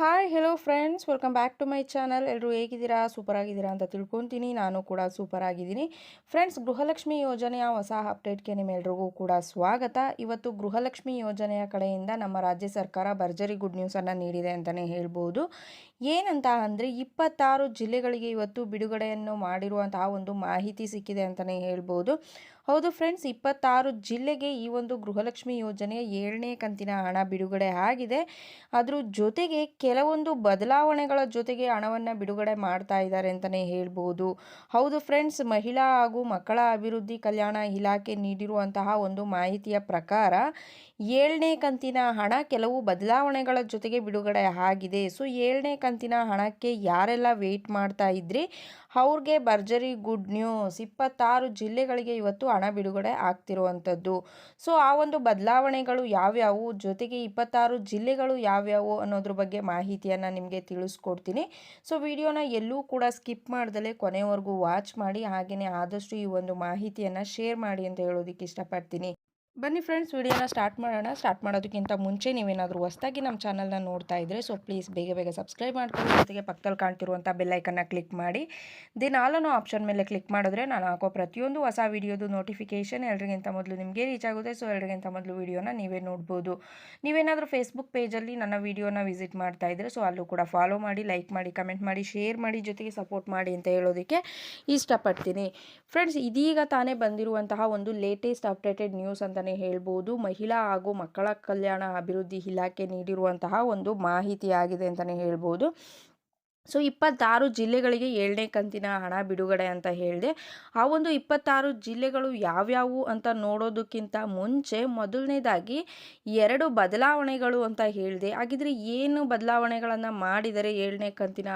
Hi hello friends welcome back to my channel ಎಲ್ಲರೂ ಹೇಗಿದ್ದೀರಾ? Super ಆಗಿದ್ದೀರಾ ಅಂತ ತಿಳ್ಕೊತೀನಿ. ನಾನು ಕೂಡ ಸೂಪರ್ ಆಗಿದ್ದೀನಿ ಫ್ರೆಂಡ್ಸ್ ಗೃಹಲಕ್ಷ್ಮಿ ಯೋಜನೆಯ ಹೊಸ ಅಪ್ಡೇಟ್ಗೆ ನಿಮ್ಮೆಲ್ರಿಗೂ ಕೂಡ ಸ್ವಾಗತ. ಇವತ್ತು ಗೃಹಲಕ್ಷ್ಮಿ ಯೋಜನೆಯ ಕಡೆಯಿಂದ ನಮ್ಮ ರಾಜ್ಯ ಸರ್ಕಾರ ಭರ್ಜರಿ ಗುಡ್ ನ್ಯೂಸನ್ನು ನೀಡಿದೆ ಅಂತಲೇ ಹೇಳ್ಬೋದು. ಏನಂತ ಅಂದರೆ ಇಪ್ಪತ್ತಾರು ಜಿಲ್ಲೆಗಳಿಗೆ ಇವತ್ತು ಬಿಡುಗಡೆಯನ್ನು ಮಾಡಿರುವಂತಹ ಒಂದು ಮಾಹಿತಿ ಸಿಕ್ಕಿದೆ ಅಂತಲೇ ಹೇಳ್ಬೋದು. ಹೌದು ಫ್ರೆಂಡ್ಸ್ ಇಪ್ಪತ್ತಾರು ಜಿಲ್ಲೆಗೆ ಈ ಒಂದು ಗೃಹಲಕ್ಷ್ಮಿ ಯೋಜನೆಯ ಏಳನೇ ಕಂತಿನ ಹಣ ಬಿಡುಗಡೆ ಆಗಿದೆ. ಅದರ ಜೊತೆಗೆ ಕೆಲವೊಂದು ಬದಲಾವಣೆಗಳ ಜೊತೆಗೆ ಹಣವನ್ನು ಬಿಡುಗಡೆ ಮಾಡ್ತಾ ಇದ್ದಾರೆ ಅಂತಲೇ ಹೇಳ್ಬೋದು. ಹೌದು ಫ್ರೆಂಡ್ಸ್ ಮಹಿಳಾ ಹಾಗೂ ಮಕ್ಕಳ ಅಭಿವೃದ್ಧಿ ಕಲ್ಯಾಣ ಇಲಾಖೆ ನೀಡಿರುವಂತಹ ಒಂದು ಮಾಹಿತಿಯ ಪ್ರಕಾರ ಏಳನೇ ಕಂತಿನ ಹಣ ಕೆಲವು ಬದಲಾವಣೆಗಳ ಜೊತೆಗೆ ಬಿಡುಗಡೆ ಆಗಿದೆ. ಸೊ ಏಳನೇ ಹಣಕ್ಕೆ ಯಾರೆಲ್ಲ ವೆಯ್ಟ್ ಮಾಡ್ತಾ ಇದ್ರಿ? ಅವ್ರಿಗೆ ಭರ್ಜರಿ ಗುಡ್ ನ್ಯೂಸ್. ಇಪ್ಪತ್ತಾರು ಜಿಲ್ಲೆಗಳಿಗೆ ಇವತ್ತು ಹಣ ಬಿಡುಗಡೆ ಆಗ್ತಿರುವಂಥದ್ದು. ಸೊ, ಆ ಒಂದು ಬದಲಾವಣೆಗಳು ಯಾವ್ಯಾವು? ಜೊತೆಗೆ ಇಪ್ಪತ್ತಾರು ಜಿಲ್ಲೆಗಳು ಯಾವ್ಯಾವು ಅನ್ನೋದ್ರ ಬಗ್ಗೆ ಮಾಹಿತಿಯನ್ನು ನಿಮಗೆ ತಿಳಿಸ್ಕೊಡ್ತೀನಿ. ಸೊ, ವಿಡಿಯೋನ ಎಲ್ಲೂ ಕೂಡ ಸ್ಕಿಪ್ ಮಾಡ್ದಲೇ ಕೊನೆವರೆಗೂ ವಾಚ್ ಮಾಡಿ ಹಾಗೆಯೇ ಆದಷ್ಟು ಈ ಒಂದು ಮಾಹಿತಿಯನ್ನು ಶೇರ್ ಮಾಡಿ ಅಂತ ಹೇಳೋದಕ್ಕೆ ಇಷ್ಟಪಡ್ತೀನಿ. ಬನ್ನಿ ಫ್ರೆಂಡ್ಸ್, ವಿಡಿಯೋನ ಸ್ಟಾರ್ಟ್ ಮಾಡೋಣ. ಸ್ಟಾರ್ಟ್ ಮಾಡೋದಕ್ಕಿಂತ ಮುಂಚೆ ನೀವೇನಾದರೂ ಹೊಸದಾಗಿ ನಮ್ಮ ಚಾನಲ್ನ ನೋಡ್ತಾ ಇದ್ದರೆ ಸೊ ಪ್ಲೀಸ್ ಬೇಗ ಬೇಗ ಸಬ್ಸ್ಕ್ರೈಬ್ ಮಾಡ್ಕೊಂಡು ಜೊತೆಗೆ ಪಕ್ಕದಲ್ಲಿ ಕಾಣ್ತಿರುವಂಥ ಬೆಲ್ಲೈಕನ್ನ ಕ್ಲಿಕ್ ಮಾಡಿ. ದಿನ ಆಲನ್ನು ಆಪ್ಷನ್ ಮೇಲೆ ಕ್ಲಿಕ್ ಮಾಡಿದ್ರೆ ನಾನು ಹಾಕೋ ಪ್ರತಿಯೊಂದು ಹೊಸ ವಿಡಿಯೋದು ನೋಟಿಫಿಕೇಷನ್ ಎಲ್ರಿಗಿಂತ ಮೊದಲು ನಿಮಗೆ ರೀಚ್ ಆಗುತ್ತೆ. ಸೊ ಎಲ್ರಿಗಿಂತ ಮೊದಲು ವಿಡಿಯೋನ ನೀವೇ ನೋಡ್ಬೋದು. ನೀವೇನಾದರೂ ಫೇಸ್ಬುಕ್ ಪೇಜಲ್ಲಿ ನನ್ನ ವಿಡಿಯೋನ ವಿಸಿಟ್ ಮಾಡ್ತಾ ಇದ್ದರೆ ಸೊ ಅಲ್ಲೂ ಕೂಡ ಫಾಲೋ ಮಾಡಿ ಲೈಕ್ ಮಾಡಿ ಕಮೆಂಟ್ ಮಾಡಿ ಶೇರ್ ಮಾಡಿ, ಜೊತೆಗೆ ಸಪೋರ್ಟ್ ಮಾಡಿ ಅಂತ ಹೇಳೋದಕ್ಕೆ ಇಷ್ಟಪಡ್ತೀನಿ. ಫ್ರೆಂಡ್ಸ್, ಇದೀಗ ತಾನೇ ಬಂದಿರುವಂತಹ ಒಂದು ಲೇಟೆಸ್ಟ್ ಅಪ್ಡೇಟೆಡ್ ನ್ಯೂಸ್ ಅಂತಲೇ ಹೇಳ್ಬೋದು. ಮಹಿಳಾ ಹಾಗೂ ಮಕ್ಕಳ ಕಲ್ಯಾಣ ಅಭಿವೃದ್ಧಿ ಇಲಾಖೆ ನೀಡಿರುವಂತಹ ಒಂದು ಮಾಹಿತಿಯಾಗಿದೆ ಅಂತಲೇ ಹೇಳ್ಬೋದು. ಸೊ, ಇಪ್ಪತ್ತಾರು ಜಿಲ್ಲೆಗಳಿಗೆ ಏಳನೇ ಕಂತಿನ ಹಣ ಬಿಡುಗಡೆ ಅಂತ ಹೇಳಿದೆ. ಆ ಒಂದು ಇಪ್ಪತ್ತಾರು ಜಿಲ್ಲೆಗಳು ಯಾವ್ಯಾವು ಅಂತ ನೋಡೋದಕ್ಕಿಂತ ಮುಂಚೆ ಮೊದಲನೇದಾಗಿ ಎರಡು ಬದಲಾವಣೆಗಳು ಅಂತ ಹೇಳಿದೆ. ಹಾಗಿದ್ರೆ ಏನು ಬದಲಾವಣೆಗಳನ್ನು ಮಾಡಿದರೆ ಏಳನೇ ಕಂತಿನ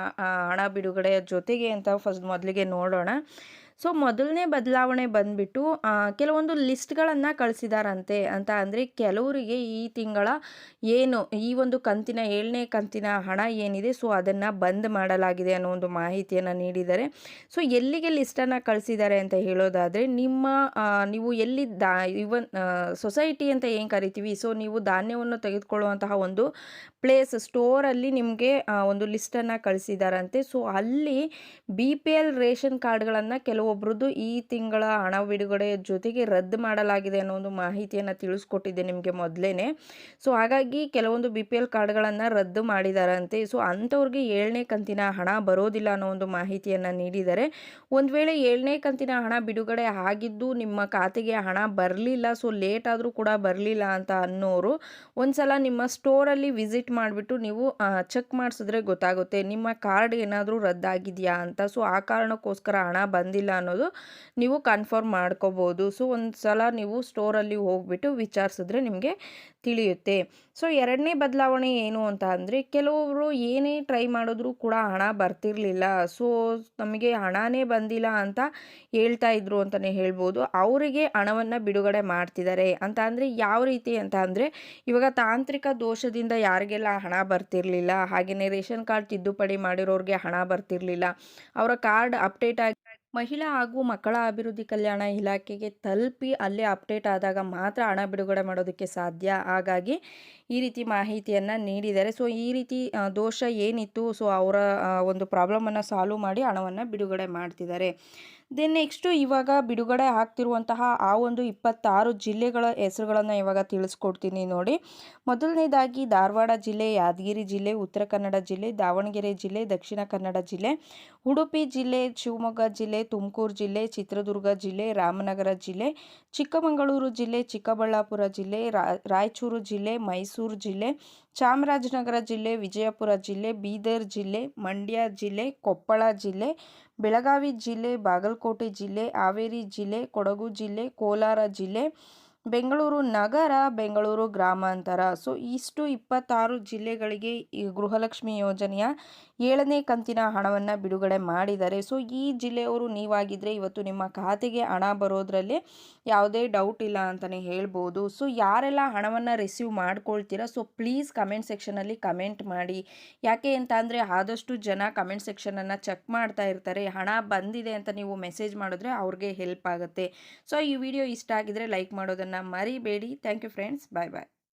ಹಣ ಬಿಡುಗಡೆಯ ಜೊತೆಗೆ ಅಂತ ಫಸ್ಟ್ ಮೊದಲಿಗೆ ನೋಡೋಣ. ಸೊ ಮೊದಲನೇ ಬದಲಾವಣೆ ಬಂದ್ಬಿಟ್ಟು ಕೆಲವೊಂದು ಲಿಸ್ಟ್ಗಳನ್ನು ಕಳಿಸಿದಾರಂತೆ ಅಂತ ಅಂದರೆ ಕೆಲವರಿಗೆ ಈ ತಿಂಗಳ ಏನು, ಈ ಒಂದು ಕಂತಿನ, ಏಳನೇ ಕಂತಿನ ಹಣ ಏನಿದೆ, ಸೊ ಅದನ್ನು ಬಂದ್ ಮಾಡಲಾಗಿದೆ ಅನ್ನೋ ಒಂದು ಮಾಹಿತಿಯನ್ನು ನೀಡಿದ್ದಾರೆ. ಸೊ ಎಲ್ಲಿಗೆ ಲಿಸ್ಟನ್ನು ಕಳಿಸಿದ್ದಾರೆ ಅಂತ ಹೇಳೋದಾದರೆ, ನಿಮ್ಮ ನೀವು ಎಲ್ಲಿ ದಾ ಇವನ್ ಸೊಸೈಟಿ ಅಂತ ಏನು ಕರಿತೀವಿ, ಸೊ ನೀವು ಧಾನ್ಯವನ್ನು ತೆಗೆದುಕೊಳ್ಳುವಂತಹ ಒಂದು ಪ್ಲೇಸ್, ಸ್ಟೋರಲ್ಲಿ ನಿಮಗೆ ಒಂದು ಲಿಸ್ಟನ್ನು ಕಳಿಸಿದಾರಂತೆ. ಸೊ ಅಲ್ಲಿ ಬಿ ಪಿ ಎಲ್ ರೇಷನ್ ಕಾರ್ಡ್ಗಳನ್ನು ಕೆಲವೊಬ್ರದ್ದು ಈ ತಿಂಗಳ ಹಣ ಬಿಡುಗಡೆ ಜೊತೆಗೆ ರದ್ದು ಮಾಡಲಾಗಿದೆ ಅನ್ನೋ ಒಂದು ಮಾಹಿತಿಯನ್ನು ತಿಳಿಸ್ಕೊಟ್ಟಿದ್ದೆ ನಿಮಗೆ ಮೊದಲೇ ಸೊ, ಹಾಗಾಗಿ ಕೆಲವೊಂದು ಬಿ ಪಿ ಎಲ್ ಕಾರ್ಡ್ಗಳನ್ನು ರದ್ದು ಮಾಡಿದಾರಂತೆ. ಸೊ, ಅಂಥವ್ರಿಗೆ ಏಳನೇ ಕಂತಿನ ಹಣ ಬರೋದಿಲ್ಲ ಅನ್ನೋ ಒಂದು ಮಾಹಿತಿಯನ್ನು ನೀಡಿದ್ದಾರೆ. ಒಂದು ವೇಳೆ ಏಳನೇ ಕಂತಿನ ಹಣ ಬಿಡುಗಡೆ ಆಗಿದ್ದು ನಿಮ್ಮ ಖಾತೆಗೆ ಹಣ ಬರಲಿಲ್ಲ, ಸೊ, ಲೇಟ್ ಆದರೂ ಕೂಡ ಬರಲಿಲ್ಲ ಅಂತ ಅನ್ನೋರು ಒಂದ್ಸಲ ನಿಮ್ಮ ಸ್ಟೋರಲ್ಲಿ ವಿಸಿಟ್ ಮಾಡಿಬಿಟ್ಟು ನೀವು ಚೆಕ್ ಮಾಡಿಸಿದ್ರೆ ಗೊತ್ತಾಗುತ್ತೆ. ನಿಮ್ಮ ಕಾರ್ಡ್ ಏನಾದರೂ ರದ್ದಾಗಿದೆಯಾ ಅಂತ. ಸೊ, ಆ ಕಾರಣಕ್ಕೋಸ್ಕರ ಹಣ ಬಂದಿಲ್ಲ ಅನ್ನೋದು ನೀವು ಕನ್ಫರ್ಮ್ ಮಾಡ್ಕೋಬೋದು. ಸೊ ಒಂದು ಸಲ ನೀವು ಸ್ಟೋರಲ್ಲಿ ಹೋಗ್ಬಿಟ್ಟು ವಿಚಾರಿಸಿದ್ರೆ ನಿಮಗೆ ತಿಳಿಯುತ್ತೆ. ಸೊ ಎರಡನೇ ಬದಲಾವಣೆ ಏನು ಅಂತ ಅಂದರೆ ಕೆಲವೊಬ್ಬರು ಏನೇ ಟ್ರೈ ಮಾಡಿದ್ರೂ ಕೂಡ ಹಣ ಬರ್ತಿರಲಿಲ್ಲ. ಸೊ ನಮಗೆ ಹಣನೇ ಬಂದಿಲ್ಲ ಅಂತ ಹೇಳ್ತಾ ಇದ್ರು ಅಂತಲೇ ಹೇಳ್ಬೋದು. ಅವರಿಗೆ ಹಣವನ್ನು ಬಿಡುಗಡೆ ಮಾಡ್ತಿದ್ದಾರೆ. ಅಂತ ಅಂದರೆ ಯಾವ ರೀತಿ ಅಂತ ಅಂದರೆ, ಇವಾಗ ತಾಂತ್ರಿಕ ದೋಷದಿಂದ ಯಾರಿಗೆಲ್ಲ ಹಣ ಬರ್ತಿರಲಿಲ್ಲ ಹಾಗೆಯೇ ರೇಷನ್ ಕಾರ್ಡ್ ತಿದ್ದುಪಡಿ ಮಾಡಿರೋರಿಗೆ ಹಣ ಬರ್ತಿರಲಿಲ್ಲ, ಅವರ ಕಾರ್ಡ್ ಅಪ್ಡೇಟ್ ಆಗಿ ಮಹಿಳಾ ಹಾಗೂ ಮಕ್ಕಳ ಅಭಿವೃದ್ಧಿ ಕಲ್ಯಾಣ ಇಲಾಖೆಗೆ ತಲುಪಿ ಅಲ್ಲೇ ಅಪ್ಡೇಟ್ ಆದಾಗ ಮಾತ್ರ ಹಣ ಬಿಡುಗಡೆ ಮಾಡೋದಕ್ಕೆ ಸಾಧ್ಯ. ಹಾಗಾಗಿ ಈ ರೀತಿ ಮಾಹಿತಿಯನ್ನು ನೀಡಿದ್ದಾರೆ ಸೊ ಈ ರೀತಿ ದೋಷ ಏನಿತ್ತು, ಸೊ ಅವರ ಒಂದು ಪ್ರಾಬ್ಲಮನ್ನು ಸಾಲ್ವ್ ಮಾಡಿ ಹಣವನ್ನು ಬಿಡುಗಡೆ ಮಾಡ್ತಿದ್ದಾರೆ. ದೆನ್ ನೆಕ್ಸ್ಟು ಇವಾಗ ಬಿಡುಗಡೆ ಆಗ್ತಿರುವಂತಹ ಆ ಒಂದು ಇಪ್ಪತ್ತಾರು ಜಿಲ್ಲೆಗಳ ಹೆಸರುಗಳನ್ನು ಇವಾಗ ತಿಳಿಸ್ಕೊಡ್ತೀನಿ ನೋಡಿ. ಮೊದಲನೇದಾಗಿ ಧಾರವಾಡ ಜಿಲ್ಲೆ, ಯಾದಗಿರಿ ಜಿಲ್ಲೆ, ಉತ್ತರ ಕನ್ನಡ ಜಿಲ್ಲೆ, ದಾವಣಗೆರೆ ಜಿಲ್ಲೆ, ದಕ್ಷಿಣ ಕನ್ನಡ ಜಿಲ್ಲೆ, ಉಡುಪಿ ಜಿಲ್ಲೆ, ಶಿವಮೊಗ್ಗ ಜಿಲ್ಲೆ, ತುಮಕೂರು ಜಿಲ್ಲೆ, ಚಿತ್ರದುರ್ಗ ಜಿಲ್ಲೆ, ರಾಮನಗರ ಜಿಲ್ಲೆ, ಚಿಕ್ಕಮಗಳೂರು ಜಿಲ್ಲೆ, ಚಿಕ್ಕಬಳ್ಳಾಪುರ ಜಿಲ್ಲೆ ರಾಯಚೂರು ಜಿಲ್ಲೆ, ಮೈಸೂರು ಜಿಲ್ಲೆ, ಚಾಮರಾಜನಗರ ಜಿಲ್ಲೆ, ವಿಜಯಪುರ ಜಿಲ್ಲೆ, ಬೀದರ್ ಜಿಲ್ಲೆ, ಮಂಡ್ಯ ಜಿಲ್ಲೆ, ಕೊಪ್ಪಳ ಜಿಲ್ಲೆ ಬೆಳಗಾವಿ ಜಿಲ್ಲೆ ಬಾಗಲಕೋಟೆ ಜಿಲ್ಲೆ ಹಾವೇರಿ ಜಿಲ್ಲೆ ಕೊಡಗು ಜಿಲ್ಲೆ ಕೋಲಾರ ಜಿಲ್ಲೆ ಬೆಂಗಳೂರು ನಗರ, ಬೆಂಗಳೂರು ಗ್ರಾಮಾಂತರ. ಸೊ, ಇಷ್ಟು ಇಪ್ಪತ್ತಾರು ಜಿಲ್ಲೆಗಳಿಗೆ ಈ ಗೃಹಲಕ್ಷ್ಮಿ ಯೋಜನೆಯ ಏಳನೇ ಕಂತಿನ ಹಣವನ್ನು ಬಿಡುಗಡೆ ಮಾಡಿದ್ದಾರೆ. ಸೊ, ಈ ಜಿಲ್ಲೆಯವರು ನೀವಾಗಿದ್ದರೆ ಇವತ್ತು ನಿಮ್ಮ ಖಾತೆಗೆ ಹಣ ಬರೋದರಲ್ಲಿ ಯಾವುದೇ ಡೌಟ್ ಇಲ್ಲ ಅಂತಲೇ ಹೇಳ್ಬೋದು. ಸೊ, ಯಾರೆಲ್ಲ ಹಣವನ್ನು ರಿಸೀವ್ ಮಾಡ್ಕೊಳ್ತೀರಾ? ಸೊ ಪ್ಲೀಸ್ ಕಮೆಂಟ್ ಸೆಕ್ಷನಲ್ಲಿ ಕಮೆಂಟ್ ಮಾಡಿ. ಯಾಕೆ ಅಂತ ಅಂದರೆ ಆದಷ್ಟು ಜನ ಕಮೆಂಟ್ ಸೆಕ್ಷನನ್ನು ಚೆಕ್ ಮಾಡ್ತಾ ಇರ್ತಾರೆ. ಹಣ ಬಂದಿದೆ ಅಂತ ನೀವು ಮೆಸೇಜ್ ಮಾಡಿದ್ರೆ ಅವ್ರಿಗೆ ಹೆಲ್ಪ್ ಆಗುತ್ತೆ. ಸೊ, ಈ ವಿಡಿಯೋ ಇಷ್ಟ ಆಗಿದ್ರೆ ಲೈಕ್ ಮಾಡೋದನ್ನು ಮರಿಬೇಡಿ thank you friends bye bye